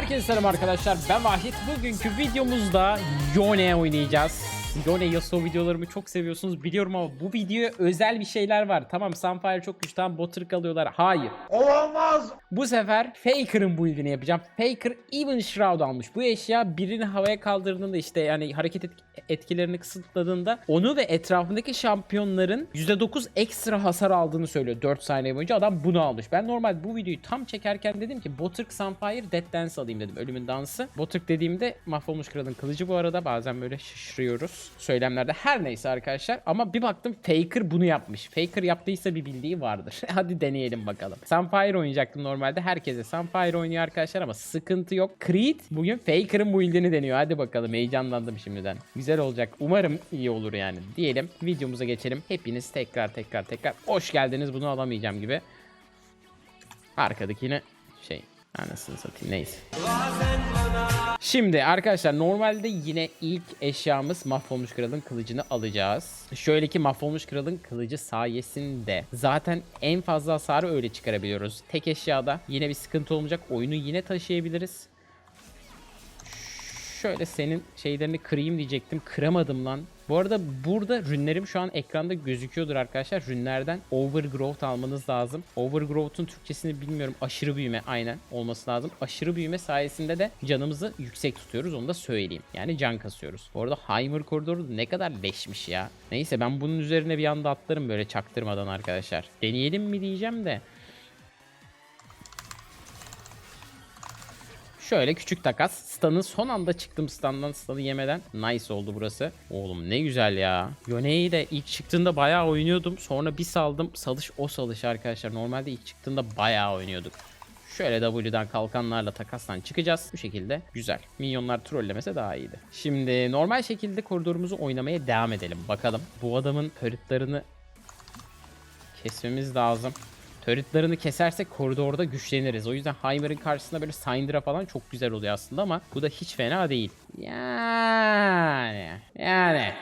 Herkese selam arkadaşlar. Ben Vahit. Bugünkü videomuzda Yone oynayacağız Yone Yasuo videolarımı çok seviyorsunuz. Biliyorum ama bu videoya özel bir şeyler var. Tamam Sunfire çok güçlü. Tamam Botırk alıyorlar Hayır. Olamaz. Bu sefer Faker'ın build'ini yapacağım. Faker Even Shroud almış. Bu eşya birini havaya kaldırdığında işte yani hareket et- etkilerini kısıtladığında Onu ve etrafındaki şampiyonların %9 ekstra hasar aldığını söylüyor 4 saniye boyunca. Adam bunu almış. Ben normal bu videoyu tam çekerken dedim ki Botırk Sunfire Death Dance alayım dedim ölümün dansı. Botırk dediğimde mahvolmuş kralın kılıcı bu arada. Bazen böyle şaşırıyoruz söylemlerde. Her neyse arkadaşlar ama bir baktım Faker bunu yapmış. Faker yaptıysa bir bildiği vardır. Hadi deneyelim bakalım. Sunfire oynayacaktım normalde. Herkese Sunfire oynuyor arkadaşlar ama sıkıntı yok. Creed bugün Faker'ın build'ini deniyor. Hadi bakalım heyecanlandım şimdiden. Güzel olacak. Umarım iyi olur yani. Diyelim videomuza geçelim. Hepiniz tekrar tekrar tekrar hoş geldiniz bunu alamayacağım gibi. Arkadakine şey anasını satayım neyse Şimdi arkadaşlar normalde yine ilk eşyamız mahvolmuş kralın kılıcını alacağız. Şöyle ki mahvolmuş kralın kılıcı sayesinde zaten en fazla hasarı öyle çıkarabiliyoruz. Tek eşyada yine bir sıkıntı olmayacak. Oyunu yine taşıyabiliriz. Şöyle senin şeylerini kırayım diyecektim. Kıramadım lan. Bu arada burada rünlerim şu an ekranda gözüküyordur arkadaşlar. Rünlerden overgrowth almanız lazım. Overgrowth'un Türkçesini bilmiyorum. Aşırı büyüme aynen olması lazım. Aşırı büyüme sayesinde de canımızı yüksek tutuyoruz. Onu da söyleyeyim. Yani can kasıyoruz. Bu arada Heimer koridoru ne kadar leşmiş ya. Neyse ben bunun üzerine bir anda atlarım böyle çaktırmadan arkadaşlar. Deneyelim mi diyeceğim de. Şöyle küçük takas. Stun'ı son anda çıktım stun'dan stun'ı yemeden. Nice oldu burası. Oğlum ne güzel ya. Yone'yi de ilk çıktığında bayağı oynuyordum. Sonra bir saldım. Salış o salış arkadaşlar. Normalde ilk çıktığında bayağı oynuyorduk. Şöyle W'dan kalkanlarla takastan çıkacağız. Bu şekilde güzel. Minyonlar trollemese daha iyiydi. Şimdi normal şekilde koridorumuzu oynamaya devam edelim. Bakalım bu adamın turretlarını kesmemiz lazım. Turretlarını kesersek koridorda güçleniriz. O yüzden Heimer'ın karşısında böyle Syndra falan çok güzel oluyor aslında ama bu da hiç fena değil. Yani. Yani.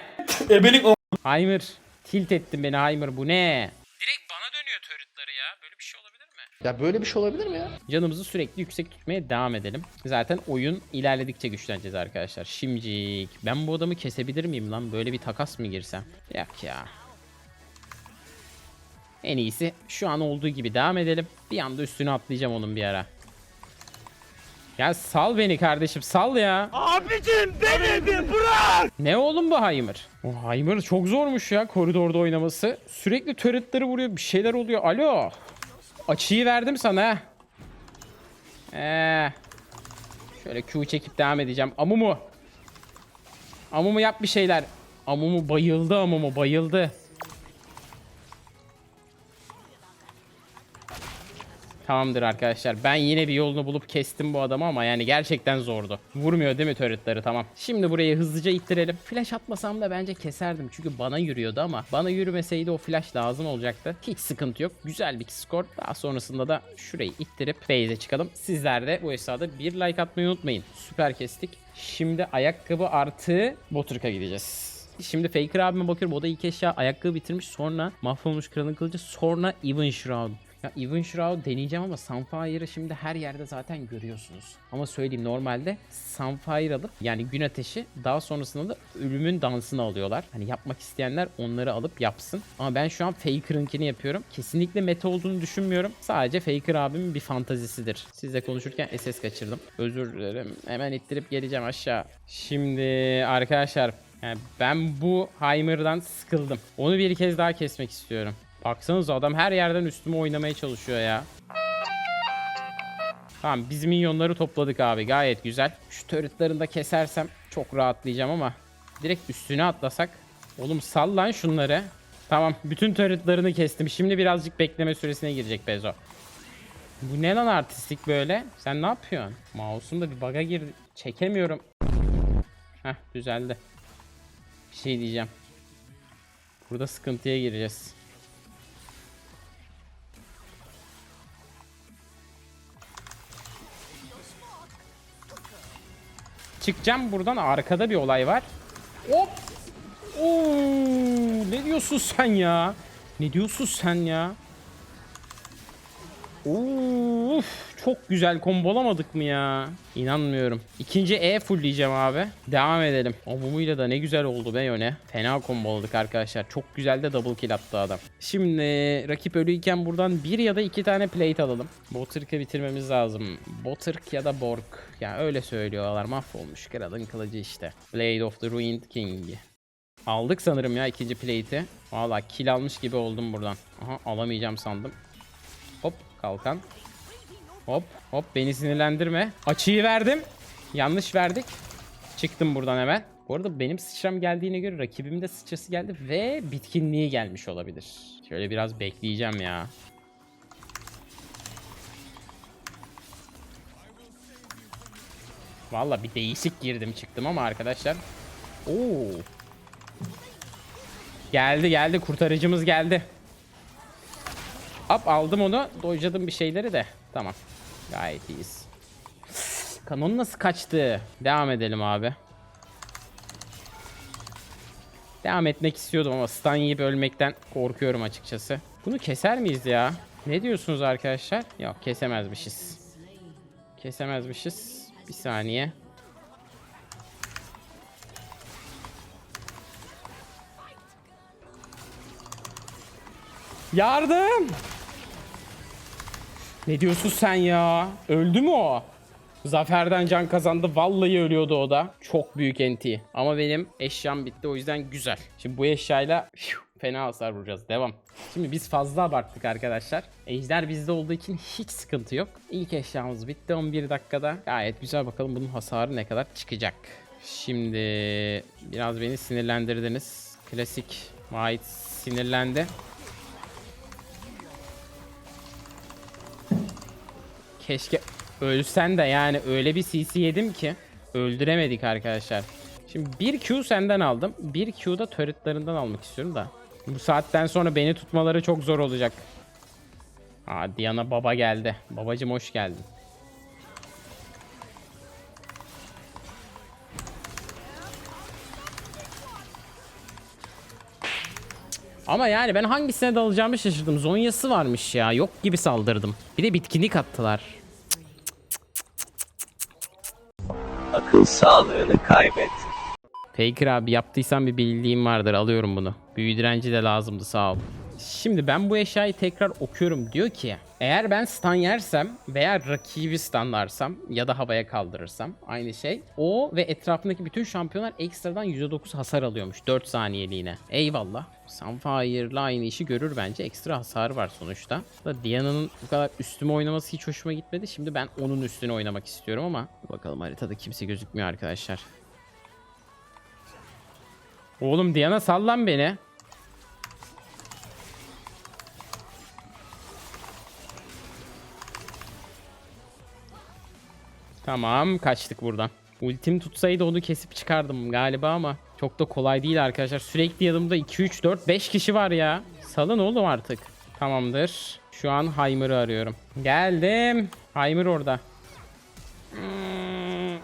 Ebelik o. Heimer. Tilt ettin beni Heimer bu ne? Direkt bana dönüyor turretları ya. Böyle bir şey olabilir mi? Ya böyle bir şey olabilir mi ya? Canımızı sürekli yüksek tutmaya devam edelim. Zaten oyun ilerledikçe güçleneceğiz arkadaşlar. Şimcik. Ben bu adamı kesebilir miyim lan? Böyle bir takas mı girsem? Yak ya. En iyisi şu an olduğu gibi devam edelim. Bir anda üstüne atlayacağım onun bir ara. Ya sal beni kardeşim sal ya. Abicim beni bir bırak. Ne oğlum bu Heimer? O Heimer çok zormuş ya koridorda oynaması. Sürekli turretleri vuruyor bir şeyler oluyor. Alo. Açıyı verdim sana. ha. Ee, şöyle Q çekip devam edeceğim. Amumu. Amumu yap bir şeyler. Amumu bayıldı Amumu bayıldı. Tamamdır arkadaşlar. Ben yine bir yolunu bulup kestim bu adamı ama yani gerçekten zordu. Vurmuyor değil mi turretları tamam. Şimdi burayı hızlıca ittirelim. Flash atmasam da bence keserdim. Çünkü bana yürüyordu ama bana yürümeseydi o flash lazım olacaktı. Hiç sıkıntı yok. Güzel bir skor. Daha sonrasında da şurayı ittirip base'e çıkalım. Sizler de bu esnada bir like atmayı unutmayın. Süper kestik. Şimdi ayakkabı artı Boturk'a gideceğiz. Şimdi Faker abime bakıyorum o da ilk eşya ayakkabı bitirmiş sonra mahvolmuş kralın kılıcı sonra Even Shroud. Ya Even Shroud deneyeceğim ama Sunfire'ı şimdi her yerde zaten görüyorsunuz. Ama söyleyeyim normalde Sunfire alıp yani gün ateşi daha sonrasında da ölümün dansını alıyorlar. Hani yapmak isteyenler onları alıp yapsın. Ama ben şu an Faker'ınkini yapıyorum. Kesinlikle meta olduğunu düşünmüyorum. Sadece Faker abimin bir fantazisidir. Sizle konuşurken SS kaçırdım. Özür dilerim. Hemen ittirip geleceğim aşağı. Şimdi arkadaşlar yani ben bu Heimer'dan sıkıldım. Onu bir kez daha kesmek istiyorum. Baksanıza adam her yerden üstüme oynamaya çalışıyor ya. Tamam biz minyonları topladık abi gayet güzel. Şu turretlarını da kesersem çok rahatlayacağım ama direkt üstüne atlasak. Oğlum sal lan şunları. Tamam bütün turretlarını kestim. Şimdi birazcık bekleme süresine girecek Bezo. Bu ne lan artistik böyle? Sen ne yapıyorsun? Mouse'um da bir bug'a girdi. Çekemiyorum. Heh düzeldi. Bir şey diyeceğim. Burada sıkıntıya gireceğiz. Çıkacağım buradan arkada bir olay var. Hop. Oo, ne diyorsun sen ya? Ne diyorsun sen ya? Of, çok güzel kombolamadık mı ya? İnanmıyorum. İkinci E fullleyeceğim abi. Devam edelim. Obumuyla da ne güzel oldu be yöne. Fena komboladık arkadaşlar. Çok güzel de double kill attı adam. Şimdi rakip ölüyken buradan bir ya da iki tane plate alalım. Botırk'ı bitirmemiz lazım. Botırk ya da Bork. Ya öyle söylüyorlar. Mahvolmuş kralın kılıcı işte. Blade of the Ruined King. Aldık sanırım ya ikinci plate'i. Valla kill almış gibi oldum buradan. Aha alamayacağım sandım. Hop kalkan. Hop hop beni sinirlendirme. Açıyı verdim. Yanlış verdik. Çıktım buradan hemen. Bu arada benim sıçram geldiğine göre rakibimin de sıçrası geldi ve bitkinliği gelmiş olabilir. Şöyle biraz bekleyeceğim ya. Valla bir değişik girdim çıktım ama arkadaşlar. Oo. Geldi geldi kurtarıcımız geldi. Hop aldım onu. Dojladım bir şeyleri de. Tamam. Gayet iyiyiz. Kanon nasıl kaçtı? Devam edelim abi. Devam etmek istiyordum ama stun yiyip ölmekten korkuyorum açıkçası. Bunu keser miyiz ya? Ne diyorsunuz arkadaşlar? Yok kesemezmişiz. Kesemezmişiz. Bir saniye. Yardım! Ne diyorsun sen ya? Öldü mü o? Zaferden can kazandı. Vallahi ölüyordu o da. Çok büyük enti. Ama benim eşyam bitti o yüzden güzel. Şimdi bu eşyayla fena hasar vuracağız. Devam. Şimdi biz fazla abarttık arkadaşlar. Ejder bizde olduğu için hiç sıkıntı yok. İlk eşyamız bitti 11 dakikada. Gayet güzel bakalım bunun hasarı ne kadar çıkacak. Şimdi biraz beni sinirlendirdiniz. Klasik White sinirlendi. Keşke ölsen de yani öyle bir CC yedim ki öldüremedik arkadaşlar. Şimdi bir Q senden aldım. Bir Q da turretlarından almak istiyorum da. Bu saatten sonra beni tutmaları çok zor olacak. Aa Diana baba geldi. Babacım hoş geldin. Ama yani ben hangisine dalacağımı şaşırdım. Zonya'sı varmış ya. Yok gibi saldırdım. Bir de bitkinlik attılar. Akıl sağlığını kaybet. Faker abi yaptıysan bir bildiğim vardır alıyorum bunu. Büyü direnci de lazımdı sağ ol. Şimdi ben bu eşyayı tekrar okuyorum. Diyor ki eğer ben stun yersem veya rakibi stunlarsam ya da havaya kaldırırsam aynı şey. O ve etrafındaki bütün şampiyonlar ekstradan %9 hasar alıyormuş 4 saniyeliğine. Eyvallah. Sunfire'la aynı işi görür bence. Ekstra hasarı var sonuçta. Diana'nın bu kadar üstüme oynaması hiç hoşuma gitmedi. Şimdi ben onun üstüne oynamak istiyorum ama bakalım haritada kimse gözükmüyor arkadaşlar. Oğlum Diana sallan beni. Tamam kaçtık buradan. Ultim tutsaydı onu kesip çıkardım galiba ama çok da kolay değil arkadaşlar. Sürekli yanımda 2, 3, 4, 5 kişi var ya. Salın oğlum artık. Tamamdır. Şu an Heimer'ı arıyorum. Geldim. Heimer orada. Hmm.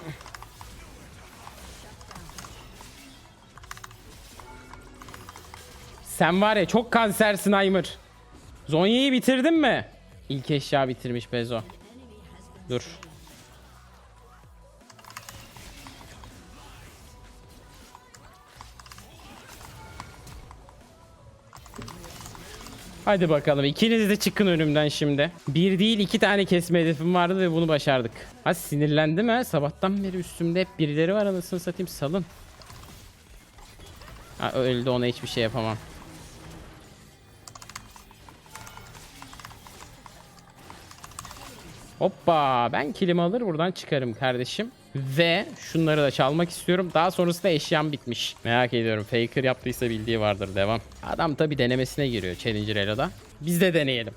Sen var ya çok kansersin Heimer. Zonya'yı bitirdin mi? İlk eşya bitirmiş Bezo. Dur. Hadi bakalım ikiniz de çıkın önümden şimdi. Bir değil iki tane kesme hedefim vardı ve bunu başardık. Ha sinirlendim ha sabahtan beri üstümde hep birileri var anasını satayım salın. Ha öldü ona hiçbir şey yapamam. Hoppa ben kilimi alır buradan çıkarım kardeşim. Ve şunları da çalmak istiyorum. Daha sonrasında eşyam bitmiş. Merak ediyorum. Faker yaptıysa bildiği vardır. Devam. Adam tabi denemesine giriyor Challenger Elo'da. Biz de deneyelim.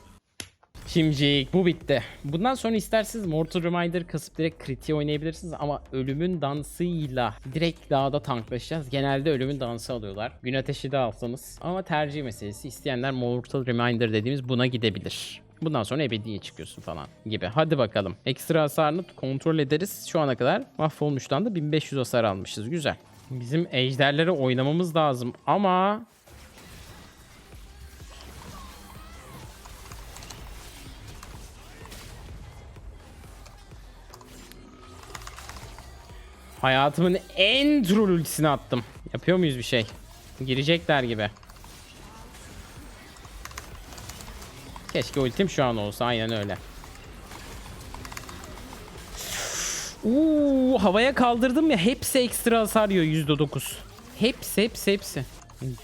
Şimdilik bu bitti. Bundan sonra isterseniz Mortal Reminder kasıp direkt kritiğe oynayabilirsiniz ama ölümün dansıyla direkt dağda tanklaşacağız. Genelde ölümün dansı alıyorlar. Gün ateşi de alsanız. Ama tercih meselesi. İsteyenler Mortal Reminder dediğimiz buna gidebilir. Bundan sonra ebediye çıkıyorsun falan gibi. Hadi bakalım. Ekstra hasarını kontrol ederiz. Şu ana kadar mahvolmuştan da 1500 hasar almışız. Güzel. Bizim ejderlere oynamamız lazım ama... Hayatımın en troll ultisini attım. Yapıyor muyuz bir şey? Girecekler gibi. Keşke ultim şu an olsa aynen öyle. Uuu havaya kaldırdım ya hepsi ekstra hasar yiyor %9. Hepsi hepsi hepsi.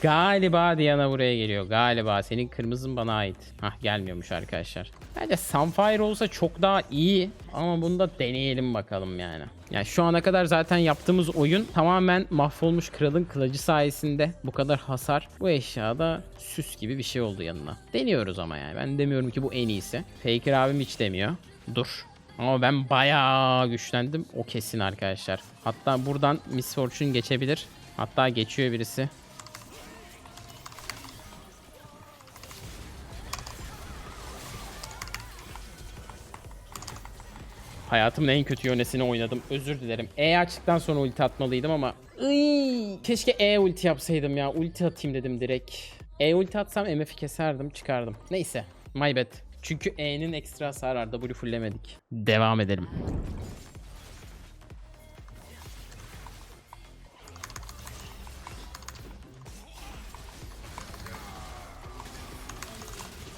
Galiba Diana buraya geliyor. Galiba senin kırmızın bana ait. Hah gelmiyormuş arkadaşlar. Bence Sunfire olsa çok daha iyi ama bunu da deneyelim bakalım yani. Yani şu ana kadar zaten yaptığımız oyun tamamen mahvolmuş kralın kılıcı sayesinde bu kadar hasar. Bu eşyada süs gibi bir şey oldu yanına. Deniyoruz ama yani. Ben demiyorum ki bu en iyisi. Faker abim hiç demiyor. Dur. Ama ben bayağı güçlendim. O kesin arkadaşlar. Hatta buradan Miss Fortune geçebilir. Hatta geçiyor birisi. Hayatımın en kötü yönesini oynadım. Özür dilerim. E açtıktan sonra ulti atmalıydım ama Iy, keşke E ulti yapsaydım ya. Ulti atayım dedim direkt. E ulti atsam MF'i keserdim, çıkardım. Neyse. My bad. Çünkü E'nin ekstra hasarı var. W fulllemedik. Devam edelim.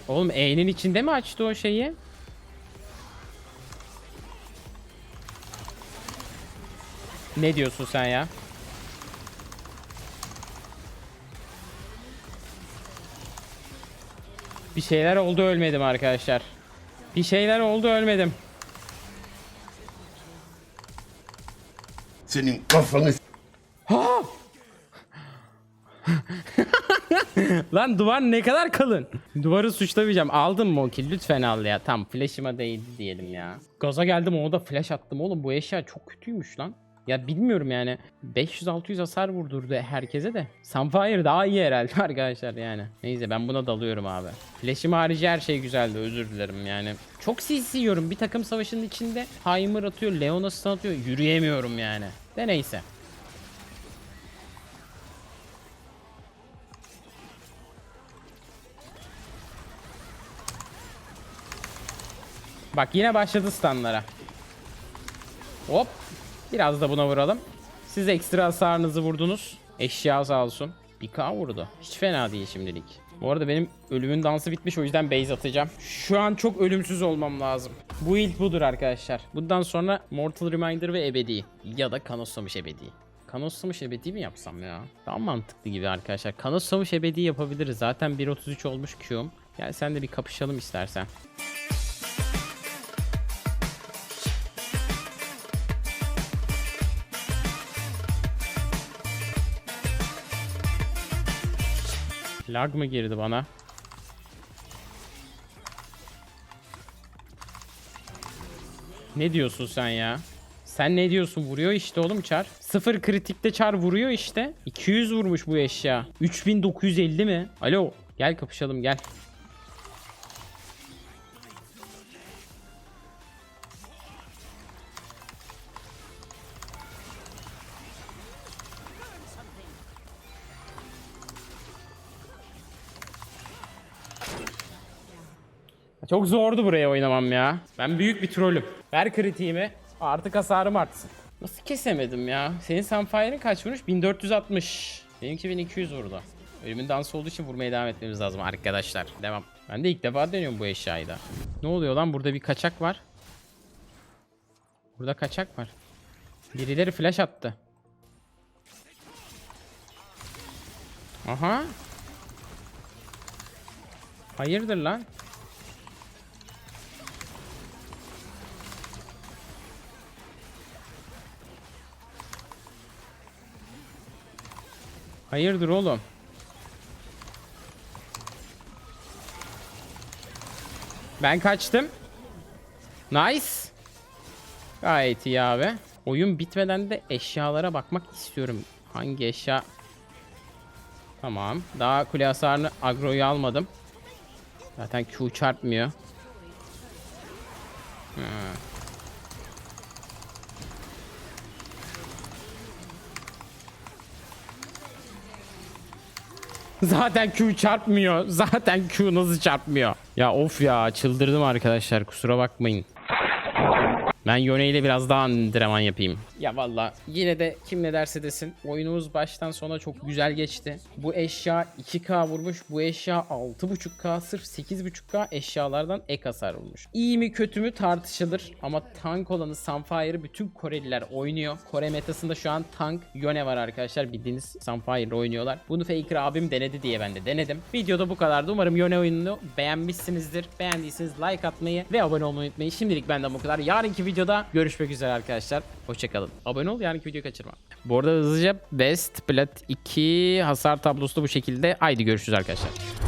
Oğlum E'nin içinde mi açtı o şeyi? Ne diyorsun sen ya? Bir şeyler oldu ölmedim arkadaşlar. Bir şeyler oldu ölmedim. Senin kafanı Lan duvar ne kadar kalın. Duvarı suçlamayacağım. Aldın mı o kill? Lütfen al ya. Tam flash'ıma değdi diyelim ya. Gaza geldim o da flash attım. Oğlum bu eşya çok kötüymüş lan. Ya bilmiyorum yani. 500-600 hasar vurdurdu herkese de. Sunfire daha iyi herhalde arkadaşlar yani. Neyse ben buna dalıyorum abi. Flash'im harici her şey güzeldi özür dilerim yani. Çok CC yiyorum. Bir takım savaşının içinde Heimer atıyor, Leona stun atıyor. Yürüyemiyorum yani. De neyse. Bak yine başladı stunlara. Hop. Biraz da buna vuralım. Siz ekstra hasarınızı vurdunuz. Eşya sağ olsun. 1k vurdu. Hiç fena değil şimdilik. Bu arada benim ölümün dansı bitmiş o yüzden base atacağım. Şu an çok ölümsüz olmam lazım. Bu ilk budur arkadaşlar. Bundan sonra Mortal Reminder ve Ebedi. Ya da Kanoslamış Ebedi. Kanoslamış Ebedi mi yapsam ya? Daha mantıklı gibi arkadaşlar. Kanoslamış Ebedi yapabiliriz. Zaten 1.33 olmuş Q'um. Gel sen de bir kapışalım istersen. Lag mı girdi bana? Ne diyorsun sen ya? Sen ne diyorsun? Vuruyor işte oğlum çar. Sıfır kritikte çar vuruyor işte. 200 vurmuş bu eşya. 3950 mi? Alo. Gel kapışalım gel. Çok zordu buraya oynamam ya. Ben büyük bir trollüm. Ver kritiğimi. Artık hasarım artsın. Nasıl kesemedim ya? Senin Sunfire'ın kaç vurmuş? 1460. Benimki 1200 vurdu. Ölümün dansı olduğu için vurmaya devam etmemiz lazım arkadaşlar. Devam. Ben de ilk defa deniyorum bu eşyayı da. Ne oluyor lan? Burada bir kaçak var. Burada kaçak var. Birileri flash attı. Aha. Hayırdır lan? Hayırdır oğlum? Ben kaçtım. Nice. Gayet iyi abi. Oyun bitmeden de eşyalara bakmak istiyorum. Hangi eşya? Tamam. Daha kule hasarını agroyu almadım. Zaten Q çarpmıyor. Ha. Zaten Q çarpmıyor. Zaten Q nasıl çarpmıyor? Ya of ya çıldırdım arkadaşlar kusura bakmayın. Ben Yone ile biraz daha antrenman yapayım. Ya valla yine de kim ne derse desin oyunumuz baştan sona çok güzel geçti. Bu eşya 2K vurmuş. Bu eşya 6.5K sırf 8.5K eşyalardan ek hasar vurmuş. İyi mi kötü mü tartışılır ama tank olanı Sunfire'ı bütün Koreliler oynuyor. Kore metasında şu an tank Yone var arkadaşlar. Bildiğiniz Sunfire'ı oynuyorlar. Bunu Faker abim denedi diye ben de denedim. Videoda bu kadardı. Umarım Yone oyununu beğenmişsinizdir. Beğendiyseniz like atmayı ve abone olmayı unutmayın. Şimdilik benden bu kadar. Yarınki videoda görüşmek üzere arkadaşlar. Hoşçakalın. Abone ol yarınki videoyu kaçırma. Bu arada hızlıca Best Plat 2 hasar tablosu bu şekilde. Haydi görüşürüz arkadaşlar.